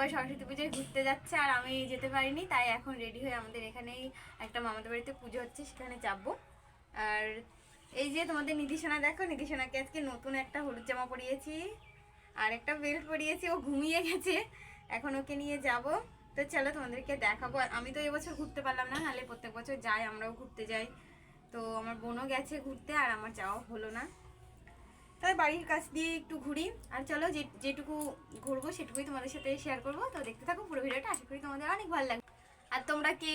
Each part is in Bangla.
সবাই সরস্বতী পুজোয় ঘুরতে যাচ্ছে আর আমি যেতে পারিনি, তাই এখন রেডি হয়ে আমাদের এখানেই একটা মামাদের বাড়িতে পুজো হচ্ছে, সেখানে যাব। আর এই যে তোমাদের নিধিসোনা, দেখো নিধিসোনাকে আজকে নতুন একটা হলুদ জামা পরিয়েছি, আর একটা বেল্ট পরিয়েছি, ও ঘুমিয়ে গেছে, এখন ওকে নিয়ে যাব। তো চলো তোমাদেরকে দেখাবো আমি তো এবছর ঘুরতে পারলাম না, নাহলে প্রত্যেক বছর যাই, আমরাও ঘুরতে যাই। তো আমার বোনও গেছে ঘুরতে, আর আমার যাওয়া হলো না। তাই বাড়ির কাছ দিয়ে একটু ঘুরি। আর চলো যে, যেটুকু ঘুরবো সেটুকুই তোমাদের সাথে শেয়ার করব। তো দেখতে থাকো পুরো ভিডিওটা, আশা করি তোমাদের অনেক ভালো লাগবে। আর তোমরা কে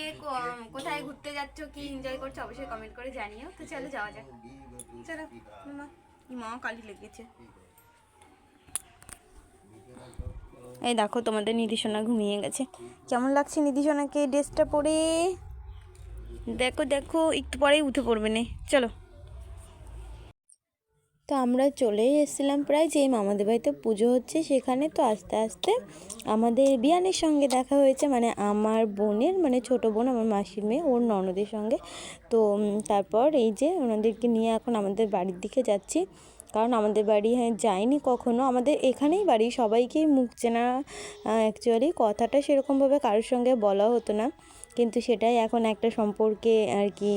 কোথায় ঘুরতে যাচ্ছ, কি এনজয় করছ, অবশ্যই কমেন্ট করে জানিও। তো চলো যাওয়া যাক। চলো, মা। কালি লেগেছে। এই দেখো, তোমাদের নিধিসোনা ঘুমিয়ে গেছে। কেমন লাগছে নিধিসোনাকে ড্রেসটা পরে? দেখো দেখো, একটু পরেই উঠে পড়বে নে। চলো। তো আমরা চলে এসেছিলাম প্রায়, যেই মামাদের বাড়িতে পুজো হচ্ছে সেখানে। তো আস্তে আস্তে আমাদের বিয়ানের সঙ্গে দেখা হয়েছে মানে আমার বোনের মানে ছোট বোন, আমার মাসির মেয়ে, ওর ননদের সঙ্গে। তো তারপর এই যে ওনাদেরকে নিয়ে এখন আমাদের বাড়ির দিকে যাচ্ছি। কারণ আমাদের বাড়ি হ্যাঁ যাইনি কখনো। আমাদের এখানেই বাড়ি, সবাইকেই মুখ চেনা অ্যাকচুয়ালি কথাটা সেরকমভাবে কারোর সঙ্গে বলা হতো না। কিন্তু সেটাই এখন একটা সম্পর্কে আর কি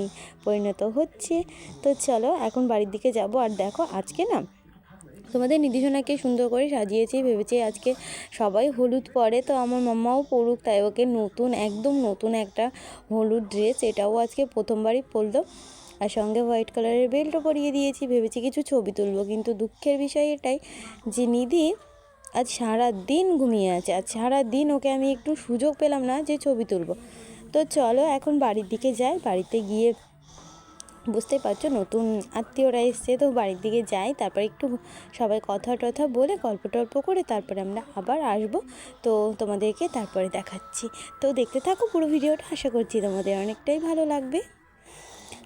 পরিণত হচ্ছে। তো চলো এখন বাড়ির দিকে যাব। আর দেখো আজকে না তোমাদের নির্দেশনাকে সুন্দর করে সাজিয়েছি, ভেবেছি আজকে সবাই হলুদ পরে। তো আমার মাম্মাও পরুক, তাই ওকে নতুন, একদম নতুন একটা হলুদ ড্রেস এটাও আজকে প্রথমবারই পরলো। আর সঙ্গে হোয়াইট কালারের বেল্টও পরিয়ে দিয়েছি। ভেবেছি কিছু ছবি তুলবো, কিন্তু দুঃখের বিষয় এটাই যে নিধি আজ সারা দিন ঘুমিয়ে আছে। আজ সারা দিন ওকে আমি একটু সুযোগ পেলাম না যে ছবি তুলবো। তো চলো এখন বাড়ির দিকে যাই। বাড়িতে গিয়ে বুঝতে পারছ, নতুন আত্মীয়রা এসছে, তো বাড়ির দিকে যাই। তারপর একটু সবাই কথা টথা বলে গল্প টল্প করে তারপরে আমরা আবার আসব। তো তোমাদেরকে তারপরে দেখাচ্ছি। তো দেখতে থাকো পুরো ভিডিওটা, আশা করছি তোমাদের অনেকটাই ভালো লাগবে।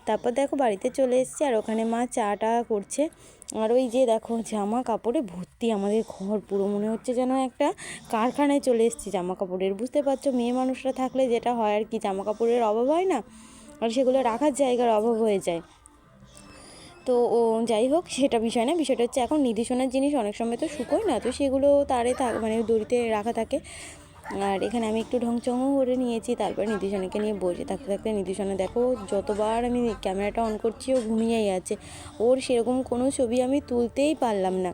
তারপর দেখো বাড়িতে চলে এসেছি আর ওখানে মা চাটা করছে। আর ওই যে দেখো জামা কাপড়ে ভর্তি আমাদের ঘর, পুরো মনে হচ্ছে যেন একটা কারখানায় চলে এসেছি জামা কাপড়ের। বুঝতে পারছ, মেয়ে মানুষরা থাকলে যেটা হয় আর কি, জামা কাপড়ের অভাব হয় না? আর সেগুলো রাখার জায়গার অভাব হয়ে যায়। তো ও, যাই হোক, সেটা বিষয় না, বিষয়টা হচ্ছে এখন নির্দেশনার জিনিস অনেক সময় তো শুকোয় না, তো সেগুলো তারে থাক মানে দড়িতে রাখা থাকে। আর এখানে আমি একটু ঢংচংও করে নিয়েছি, তারপর নির্দেশনাকে নিয়ে বসে থাকতে থাকতে নির্দেশনা দেখো যতবার আমি ক্যামেরাটা অন করছি, ও ঘুমিয়েই আছে। ওর সেরকম কোনো ছবি আমি তুলতেই পারলাম না।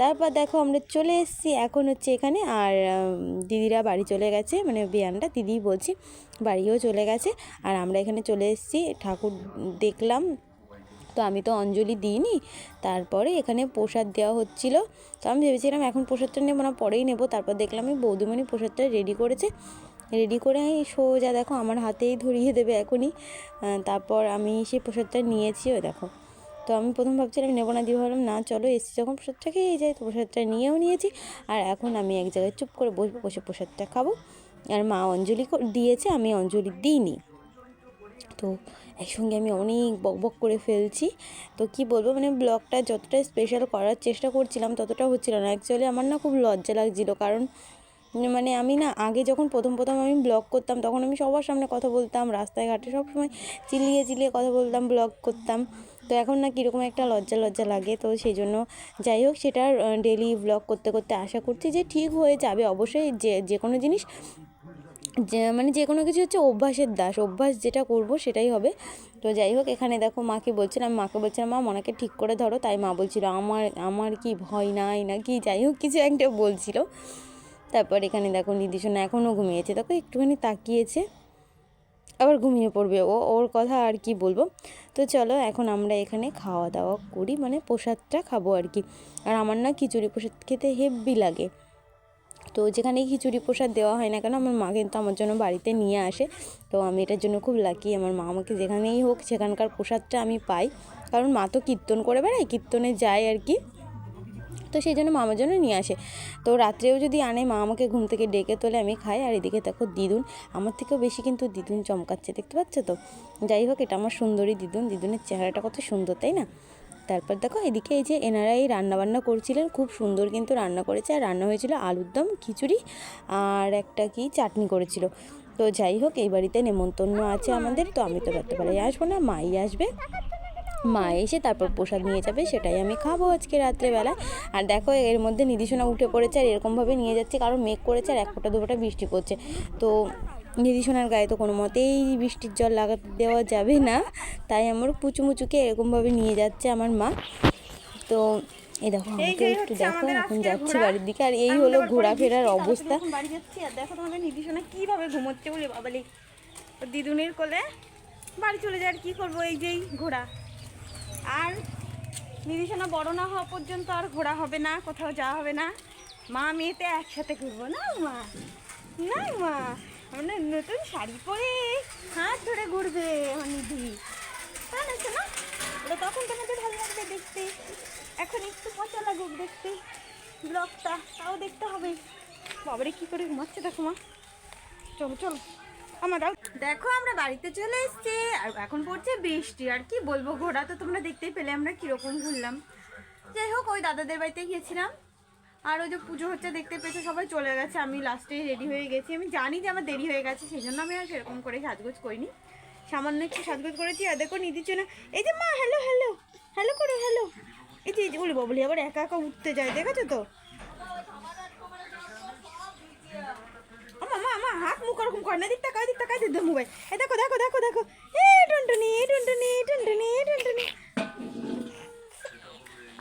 তারপর দেখো আমরা চলে এসেছি, এখন হচ্ছে এখানে। আর দিদিরা বাড়ি চলে গেছে মানে বিয়ানটা, দিদিই বলছি, বাড়িও চলে গেছে। আর আমরা এখানে চলে এসেছি, ঠাকুর দেখলাম তো আমি তো অঞ্জলি দিইনি। তারপরে এখানে প্রসাদ দেওয়া হচ্ছিল। তো আমি ভেবেছিলাম এখন প্রসাদটা নেব না, পরেই নেব। তারপর দেখলাম এই বৌদিমণি প্রসাদটা রেডি করেছে। রেডি করে এই সোজা দেখো আমার হাতেই ধরিয়ে দেবে এখনই। তারপর আমি সেই প্রসাদটা নিয়েছি, ওই দেখো। তো আমি প্রথম ভাবছিলাম নেব না, দিয়ে ভাবলাম, না, চলো, এসছি। যখন প্রসাদটা খেয়ে যাই, তো প্রসাদটা নিয়েও নিয়েছি। আর এখন আমি এক জায়গায় চুপ করে বসবো বসে প্রসাদটা খাব। আর মা অঞ্জলি দিয়েছে, আমি অঞ্জলি দিইনি। তো একসঙ্গে আমি অনেক বক বক করে ফেলছি। তো কি বলব মানে ব্লগটা যতটা স্পেশাল করার চেষ্টা করছিলাম ততটা হচ্ছিল না। অ্যাকচুয়ালি আমার না খুব লজ্জা লাগছিল কারণ মানে আমি না আগে যখন প্রথম প্রথম আমি ব্লগ করতাম তখন আমি সবার সামনে কথা বলতাম রাস্তায় ঘাটে সবসময় চিলিয়ে চিলিয়ে কথা বলতাম, ব্লগ করতাম। তো এখন না কীরকম একটা লজ্জা লজ্জা লাগে। তো সেই জন্য যাই হোক সেটা ডেলি ব্লগ করতে করতে আশা করছি যে ঠিক হয়ে যাবে। অবশ্যই যে যে কোনো জিনিস যে মানে যে কোনো কিছু হচ্ছে অভ্যাসের দাস, অভ্যাস যেটা করব সেটাই হবে। তো যাই হোক, এখানে দেখো মাকে বলছিলাম মাকে বলছিলাম মা, মনাকে ঠিক করে ধরো। তাই মা বলছিল, আমার আমার কি ভয় নাই না কি যাই হোক, কিছু একটা বলছিল। তারপর এখানে দেখো নির্দেশনা এখনও ঘুমিয়েছে। দেখো একটুখানি তাকিয়েছে, আবার ঘুমিয়ে পড়বে। ও, ওর কথা আর কি বলব? তো চলো, এখন আমরা এখানে খাওয়া দাওয়া করি মানে প্রসাদটা খাব আর কি। আর আমার না খিচুড়ি প্রসাদ খেতে হেব্বি লাগে। তো যেখানে খিচুড়ি প্রসাদ দেওয়া হয় না কেন, আমার মা কিন্তু আমার জন্য বাড়িতে নিয়ে আসে। তো আমি এটার জন্য খুব লাকি আমার মা আমাকে যেখানেই হোক সেখানকার প্রসাদটা আমি পাই। কারণ মা তো কীর্তন করে বেড়ায়, কীর্তনে যায় আর কি। তো সেই জন্য মামার জন্য নিয়ে আসে। তো রাত্রেও যদি আনে, মা আমাকে ঘুম থেকে ডেকে তোলে, আমি খাই। আর এদিকে দেখো দিদুন আমার থেকেও বেশি কিন্তু দিদুন চমকাচ্ছে, দেখতে পাচ্ছ তো? যাই হোক, এটা আমার সুন্দরী দিদুন দিদুনের চেহারাটা কত সুন্দর, তাই না? তারপর দেখো এদিকে এই যে এনারাই রান্নাবান্না করছিলেন, খুব সুন্দর কিন্তু রান্না করেছে। আর রান্না হয়েছিল আলুর দম, খিচুড়ি আর একটা কি চাটনি করেছিল। তো যাই হোক, এই বাড়িতে নেমন্তন্ন আছে আমাদের। তো আমি তো রাত্রেবেলায় আসব না, মাই আসবে। মা এসে তারপর প্রসাদ নিয়ে যাবে, সেটাই আমি খাব আজকে রাত্রেবেলায়। আর দেখো, এর মধ্যে নিধিসোনা উঠে পড়েছে আর এরকমভাবে নিয়ে যাচ্ছে, কারণ মেঘ করেছে আর এক ফোঁটা, দু ফোঁটা বৃষ্টি পড়ছে। তো নিধিসোনার গায়ে তো কোনো মতেই বৃষ্টির জল লাগা দেওয়া যাবে না। তাই আমার পুচুমুচুকে এরকমভাবে নিয়ে যাচ্ছে আমার মা। তো এই দেখো আমাকে একটু দেখো এখন যাচ্ছে বাড়ির দিকে। আর এই হলো ঘোরাফেরার অবস্থা। বাড়ি যাচ্ছি আর দেখো তোমাদের নির্দেশনা কীভাবে ঘুমোচ্ছে বলে বাবালি দিদুনির কোলে বাড়ি চলে যায় আর কি করব? এই যেই ঘোড়া। আর নির্দেশনা বড় না হওয়া পর্যন্ত আর ঘোরা হবে না কোথাও যাওয়া হবে না। মা মেয়েতে একসাথে ঘুরবো। না মা না মা। আমরা নতুন শাড়ি পরে হাত ধরে ঘুরবে আমার নিধি। তা না ওটা তখন তোমাদের ভালো লাগবে দেখতে। এখন একটু পচা লাগুক দেখতে। ব্লগটা, তাও দেখতে হবে। বাবারে, কি করে ঘুমাচ্ছে দেখো মা। চলো চলো। আমার দেখো, আমরা বাড়িতে চলে এসেছি। আর এখন পড়ছে বৃষ্টি। আর কি বলব, ঘোড়া তো তোমরা দেখতেই পেলে, আমরা কীরকম ঘুরলাম। যাই হোক, ওই দাদাদের বাড়িতে গিয়েছিলাম। আর ওই যে পুজো হচ্ছে, দেখতে পেয়েছে, সবাই চলে গেছে। আমি লাস্টে রেডি হয়ে গেছি। আমি জানি যে আমার দেরি হয়ে গেছে সেই জন্য আমি আর সেরকম করে সাজগোজ করিনি। সামান্য একটু সাজগোজ করেছি, আর দেখো নিদির জন্য এই যে মা হ্যালো হ্যালো হ্যালো করো হ্যালো এই যে এই যে, বলি বলি আবার একা একা উঠতে যায়, দেখেছ তো? মা মা দেখো দেখো দেখো দেখো। এ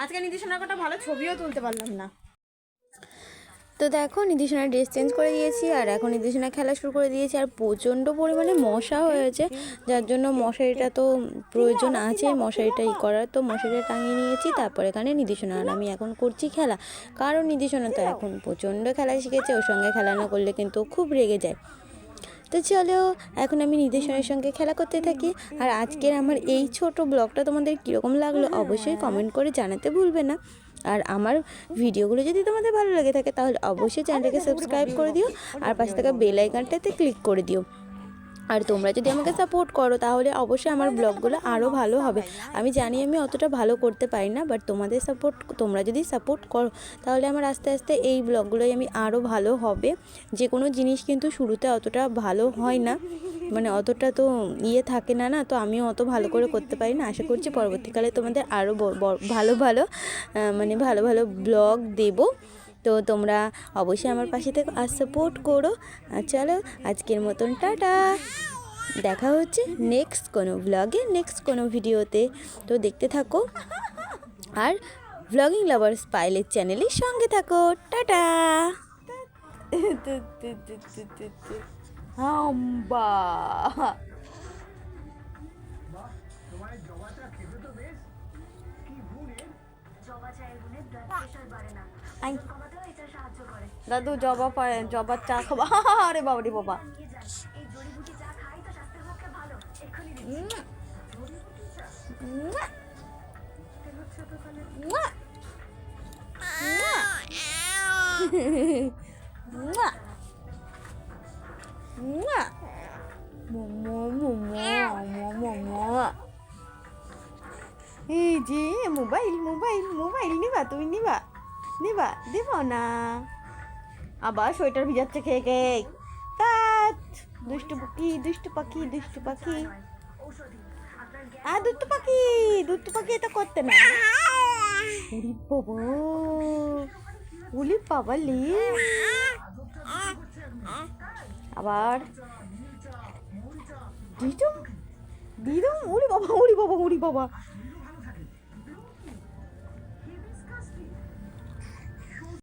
আজকে নির্দেশনার কটা ভালো ছবিও তুলতে পারলাম না। তো দেখো নির্দেশনা ড্রেস চেঞ্জ করে দিয়েছি আর এখন নির্দেশনা খেলা শুরু করে দিয়েছি আর প্রচণ্ড পরিমাণে মশা হয়েছে। যার জন্য মশারিটা তো প্রয়োজন আছে, মশারিটা ই করার। তো মশারিটা টাঙিয়ে নিয়েছি, তারপর এখানে নির্দেশনা আর আমি এখন করছি খেলা। কারণ নির্দেশনা তো এখন প্রচণ্ড খেলা শিখেছে, ওর সঙ্গে খেলা না করলে কিন্তু খুব রেগে যায়। তো চলো, এখন আমি নির্দেশনের সঙ্গে খেলা করতে থাকি। আর আজকের আমার এই ছোট ব্লগটা তোমাদের কীরকম লাগল অবশ্যই কমেন্ট করে জানাতে ভুলবে না। আর আমার ভিডিওগুলো যদি তোমাদের ভালো লাগে থাকে তাহলে অবশ্যই চ্যানেলটাকে সাবস্ক্রাইব করে দিও আর পাশে থাকা বেল আইকনটাতে ক্লিক করে দিও। আর তোমরা যদি আমাকে সাপোর্ট করো, তাহলে অবশ্যই আমার ব্লগগুলো আরও ভালো হবে। আমি জানি আমি অতটা ভালো করতে পারি না বাট তোমাদের সাপোর্ট তোমরা যদি সাপোর্ট করো, তাহলে আমার আস্তে আস্তে এই ব্লগগুলোই আমি আরও ভালো হবে। যে কোনো জিনিস কিন্তু শুরুতে অতটা ভালো হয় না মানে অতটা তো ইয়ে থাকে না না? তো আমিও অত ভালো করে করতে পারি না। আশা করছি পরবর্তীকালে তোমাদের আরও ভালো ভালো মানে ভালো ভালো ব্লগ দেবো। তো তোমরা অবশ্যই আমার পাশে থেকে আর সাপোর্ট করো। আর চলো আজকের মতন টাটা। দেখা হচ্ছে নেক্সট কোনো ব্লগে নেক্সট কোনো ভিডিওতে তো দেখতে থাকো। আর ব্লগিং লাভার্স পাইলের চ্যানেলের সঙ্গে থাকো। টাটা। হাম্বা। দাদু জবা পায় জবার চা খাবা। আরে বাবা। রে বাবা মোবাইল মোবাইল মোবাইল নিবা তুমি, নিবা। নিবা, দেব না। আবার সোয়েটার ভিজাচ্ছে খেয়ে খেয়ে। তাত, দুষ্টু পাখি দুষ্টু পাখি দুষ্টু পাখি। আ দুষ্টু পাখি দুষ্টু পাখি এটা করতে না। উরি বাবা, উলি বাবালি আবার দিদুম দিদুম, উড়ি বাবা উড়ি বাবা উড়ি বাবা।